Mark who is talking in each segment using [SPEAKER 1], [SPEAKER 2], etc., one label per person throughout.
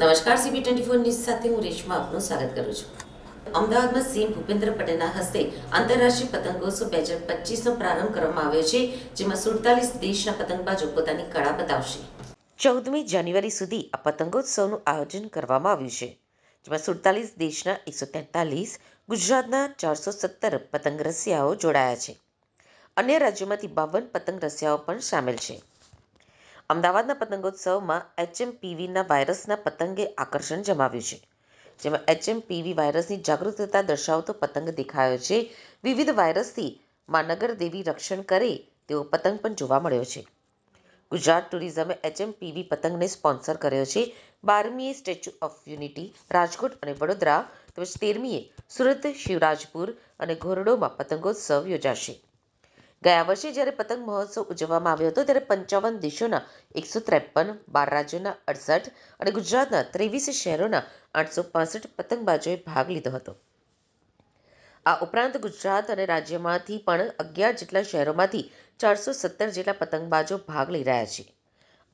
[SPEAKER 1] નમસ્કાર CB twenty four news સાથે હું રેશમા આપનું સ્વાગત કરું છું. અમદાવાદમાં સીએમ ભૂપેન્દ્ર પટેલના હસ્તે આંતરરાષ્ટ્રીય પતંગોત્સવ બે હજાર પચીસનો પ્રારંભ કરવામાં આવ્યો છે, જેમાં સુડતાલીસ દેશના પતંગબાજો પોતાની કળા બતાવશે. ચૌદમી જાન્યુઆરી સુધી આ પતંગોત્સવનું આયોજન કરવામાં આવ્યું છે, જેમાં સુડતાલીસ દેશના એકસો તેતાલીસ, ગુજરાતના ચારસો સત્તર પતંગ રસિયાઓ જોડાયા છે. અન્ય રાજ્યોમાંથી બાવન પતંગ રસિયાઓ પણ સામેલ છે. અમદાવાદના પતંગોત્સવમાં એચએમપીવીના વાયરસના પતંગે આકર્ષણ જમાવ્યું છે. જેમાં એચએમપીવી વાયરસની જાગૃતતા દર્શાવતો પતંગ દેખાયો છે. વિવિધ વાયરસથી માનગર દેવી રક્ષણ કરે તેવો પતંગ પણ જોવા મળ્યો છે. ગુજરાત ટુરિઝમે એચએમપીવી પતંગને સ્પોન્સર કર્યો છે. બારમીએ સ્ટેચ્યુ ઓફ યુનિટી, રાજકોટ અને વડોદરા તેમજ તેરમીએ સુરત, શિવરાજપુર અને ઘોરડોમાં પતંગોત્સવ યોજાશે. ગયા વર્ષે જ્યારે પતંગ મહોત્સવ ઉજવવામાં આવ્યો હતો, ત્યારે પંચાવન દેશોના એકસો ત્રેપન, બાર રાજ્યોના અડસઠ અને ગુજરાતના ત્રેવીસ શહેરોના આઠસો પાસઠ પતંગબાજોએ ભાગ લીધો હતો. આ ઉપરાંત ગુજરાત અને રાજ્યમાંથી પણ અગિયાર જેટલા શહેરોમાંથી ચારસો સત્તર જેટલા પતંગબાજો ભાગ લઈ રહ્યા છે.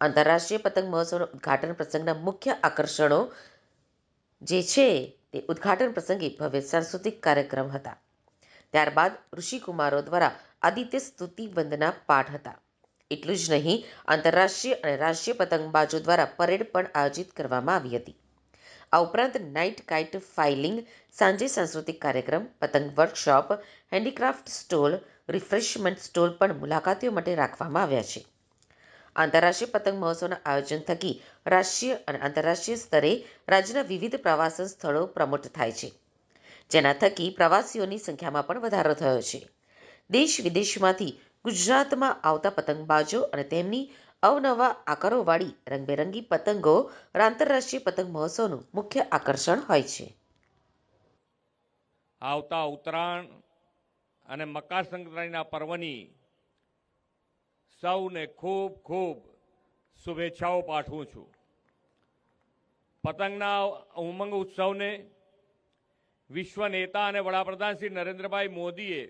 [SPEAKER 1] આંતરરાષ્ટ્રીય પતંગ મહોત્સવના ઉદ્ઘાટન પ્રસંગના મુખ્ય આકર્ષણો જે છે તે ઉદ્ઘાટન પ્રસંગે ભવ્ય સાંસ્કૃતિક કાર્યક્રમ હતા. ત્યારબાદ ઋષિકુમારો દ્વારા આદિત્ય સ્તુતિ વંદના પાઠ હતા. એટલું જ નહીં, આંતરરાષ્ટ્રીય અને રાષ્ટ્રીય પતંગબાજો દ્વારા પરેડ પણ આયોજિત કરવામાં આવી હતી. આ ઉપરાંત નાઇટ કાઇટ ફાઇલિંગ, સાંજે સાંસ્કૃતિક કાર્યક્રમ, પતંગ workshop, handicraft stall, refreshment stall પણ મુલાકાતીઓ માટે રાખવામાં આવ્યા છે. આંતરરાષ્ટ્રીય પતંગ મહોત્સવના આયોજન થકી રાષ્ટ્રીય અને આંતરરાષ્ટ્રીય સ્તરે રાજ્યના વિવિધ પ્રવાસન સ્થળો પ્રમોટ થાય છે. જેના થકી પ્રવાસીઓની સંખ્યામાં પણ વધારો થયો છે. દેશ વિદેશમાંથી ગુજરાતમાં આવતા પતંગબાજો અને તેમની અવનવા આકારોવાળી રંગબેરંગી પતંગો આંતરરાષ્ટ્રીય પતંગ મહોત્સવનું મુખ્ય આકર્ષણ હોય છે.
[SPEAKER 2] આવતા ઉત્તરાયણ અને મકર સંક્રાંતિના પર્વની સૌને ખૂબ ખૂબ શુભેચ્છાઓ પાઠવું છું. પતંગના ઉમંગ ઉત્સવને વિશ્વ નેતા અને વડાપ્રધાન શ્રી નરેન્દ્રભાઈ મોદીએ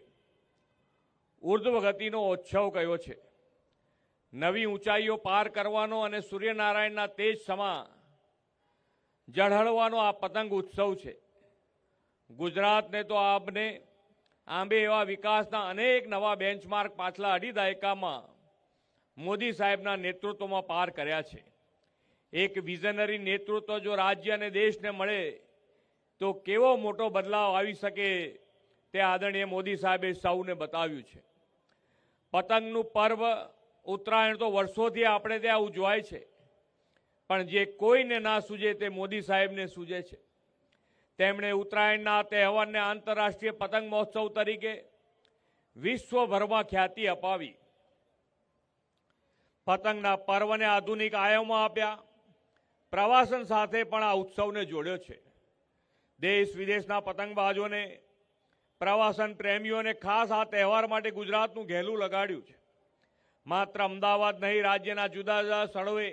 [SPEAKER 2] ઉર્ધ્વગતિનો ઉત્સવ કહ્યો છે? નવી ઊંચાઈઓ પાર કરવાનો અને સૂર્યનારાયણના તેજ સમા ઝળહળવાનો આ પતંગ ઉત્સવ છે. ગુજરાતને તો આપને આંબે એવા વિકાસના અનેક નવા બેન્ચમાર્ક પાછલા અઢી દાયકામાં મોદી સાહેબના નેતૃત્વમાં પાર કર્યા છે. એક વિઝનરી નેતૃત્વ જો રાજ્ય અને દેશને મળે તો કેવો મોટો બદલાવ આવી શકે તે આદરણીય મોદી સાહેબે સૌને બતાવ્યું છે. પતંગનું પર્વ, ઉત્તરાયણ તો વર્ષોથી આપણે ત્યાં ઉજવાય છે. પણ જે કોઈને ના સૂજે તે મોદી સાહેબને સૂજે છે. તેમણે ઉત્તરાયણના તહેવારને આંતરરાષ્ટ્રીય પતંગ મહોત્સવ તરીકે વિશ્વભરમાં ખ્યાતિ અપાવી. પતંગના પર્વને આધુનિક આયામો આપ્યા. પ્રવાસન સાથે પણ આ ઉત્સવને જોડ્યો છે. દેશ વિદેશના પતંગબાજોને, પ્રવાસન પ્રેમીઓને ખાસ આ તહેવાર માટે ગુજરાતનું ઘેલું લગાડ્યું છે. માત્ર અમદાવાદ નહીં, રાજ્યના જુદા જુદા સ્થળોએ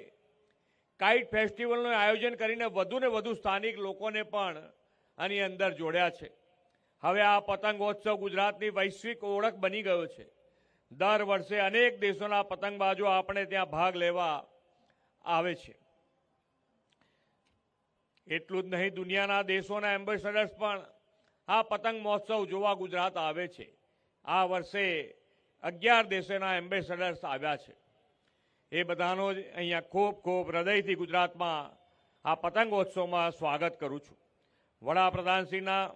[SPEAKER 2] કાઇટ ફેસ્ટિવલનું આયોજન કરીને વધુને વધુ સ્થાનિક લોકોને પણ આની અંદર જોડ્યા છે. હવે આ પતંગોત્સવ ગુજરાતની વૈશ્વિક ઓળખ બની ગયો છે. દર વર્ષે અનેક દેશોના પતંગબાજો આપણે ત્યાં ભાગ લેવા આવે છે. એટલું જ નહીં, દુનિયાના દેશોના એમ્બેસેડર્સ પણ આ પતંગ મહોત્સવ જોવા ગુજરાત આવે છે. આ વર્ષે અગિયાર દેશોના એમ્બેસેડર્સ આવ્યા છે. એ બધાનો જ અહીંયા ખૂબ ખૂબ હૃદયથી ગુજરાતમાં આ પતંગોત્સવમાં સ્વાગત કરું છું. વડાપ્રધાનશ્રીના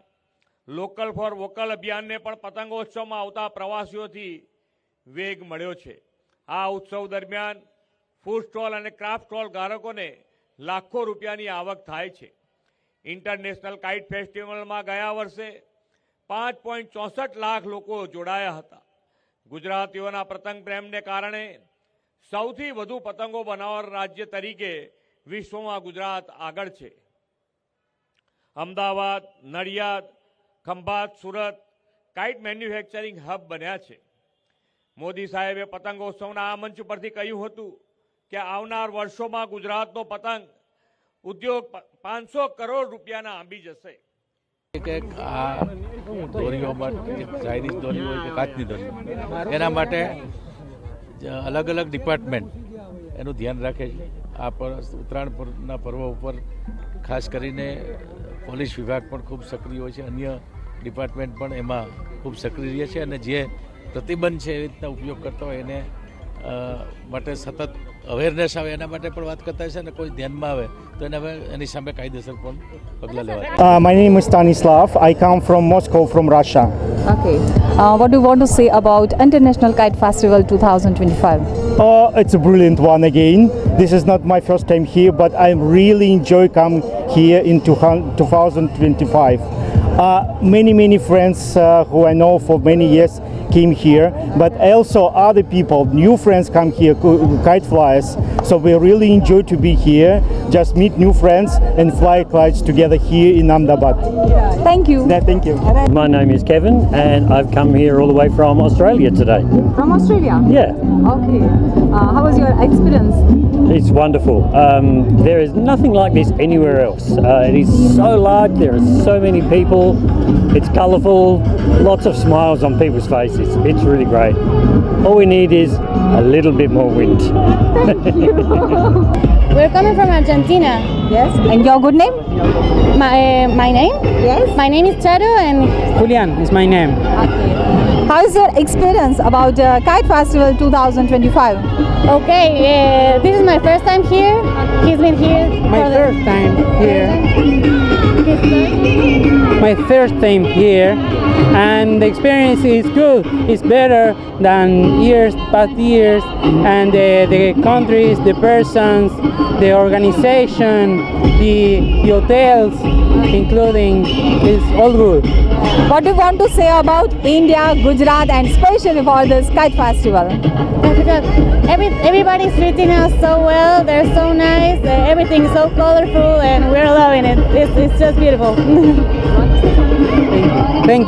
[SPEAKER 2] લોકલ ફોર વોકલ અભિયાનને પણ પતંગોત્સવમાં આવતા પ્રવાસીઓથી વેગ મળ્યો છે. આ ઉત્સવ દરમિયાન ફૂડ સ્ટોલ અને ક્રાફ્ટ સ્ટોલ ધારકોને લાખો રૂપિયાની આવક થાય છે. ઇન્ટરનેશનલ કાઇટ ફેસ્ટિવલમાં ગયા વર્ષે પાંચ પોઈન્ટ ચોસઠ લાખ લોકો જોડાયા હતા. ગુજરાતીઓના પતંગ પ્રેમને કારણે સૌથી વધુ પતંગો બનાવનાર રાજ્ય તરીકે વિશ્વમાં ગુજરાત આગળ છે. Ahmedabad, Nadiad, Khambhat, Surat kite manufacturing hub બન્યા છે. મોદી સાહેબે પતંગોત્સવના આ મંચ પરથી કહ્યું હતું કે આવનાર વર્ષોમાં ગુજરાતનો પતંગ ઉદ્યોગ પાંચસો કરોડ રૂપિયાના આંબી જશે.
[SPEAKER 3] કે આ દોરીઓ માટે ચાઇનીઝ દોરી હોય એના માટે અલગ અલગ ડિપાર્ટમેન્ટ એનું ધ્યાન રાખે છે. આ પર ઉત્તરાયણ પરના પર્વ ઉપર ખાસ કરીને પોલીસ વિભાગ પણ ખૂબ સક્રિય હોય છે. અન્ય ડિપાર્ટમેન્ટ પણ એમાં ખૂબ સક્રિય છે અને જે પ્રતિબંધ છે એ રીતના ઉપયોગ કરતા હોય એને માટે સતત અવેરનેસ આવે એના માટે પણ વાત કરતા હોય છે અને કોઈ ધ્યાનમાં આવે તો એને હવે એની સામે કાયદેસર પણ પગલાં લેવા
[SPEAKER 4] Uh, my name is Stanislav. I come from Moscow, from Russia.
[SPEAKER 5] Okay. Uh, what do you want to say about International Kite Festival 2025?
[SPEAKER 4] Uh, it's a brilliant one again. This is not my first time here, but I really enjoy coming here in 200 2025. uh, many, many friends uh, who I know for many years came here, but also other people, new friends come here, kite flyers. So we really enjoy to be here, just meet new friends and fly kites together here in Ahmedabad.
[SPEAKER 5] Thank you.
[SPEAKER 4] Yeah, thank you.
[SPEAKER 6] My name is Kevin, and I've come here all the way from Australia today.
[SPEAKER 5] From Australia?
[SPEAKER 6] Yeah,
[SPEAKER 5] Okay. Uh, how was your experience?
[SPEAKER 6] It's wonderful. Um, there is nothing like this anywhere else. Uh, it is so large, there are so many people, it's colourful, lots of smiles on people's faces. It's really great. All we need is a little bit more wind.
[SPEAKER 7] We're coming from Argentina.
[SPEAKER 5] Yes. And your good name?
[SPEAKER 7] My uh, my name?
[SPEAKER 5] Yes.
[SPEAKER 7] My name is Charo, and
[SPEAKER 8] Julian is my name.
[SPEAKER 5] Okay. How is your experience about uh, Kite Festival 2025?
[SPEAKER 7] okay, uh, this is my first time here. He's been here.
[SPEAKER 8] My
[SPEAKER 7] for the-
[SPEAKER 8] first time here. My first time here, and the experience is good. It's better than years, past years, and the, the countries, the persons, the organization, the, the hotels, including, is all good.
[SPEAKER 5] What do you want to say about India, Gujarat, and especially for this Kite Festival?
[SPEAKER 7] Because every, everybody's treating us so well. They're so nice. Uh, everything is so colorful, and we're loving it. It's, it's just beautiful.
[SPEAKER 8] Thank you.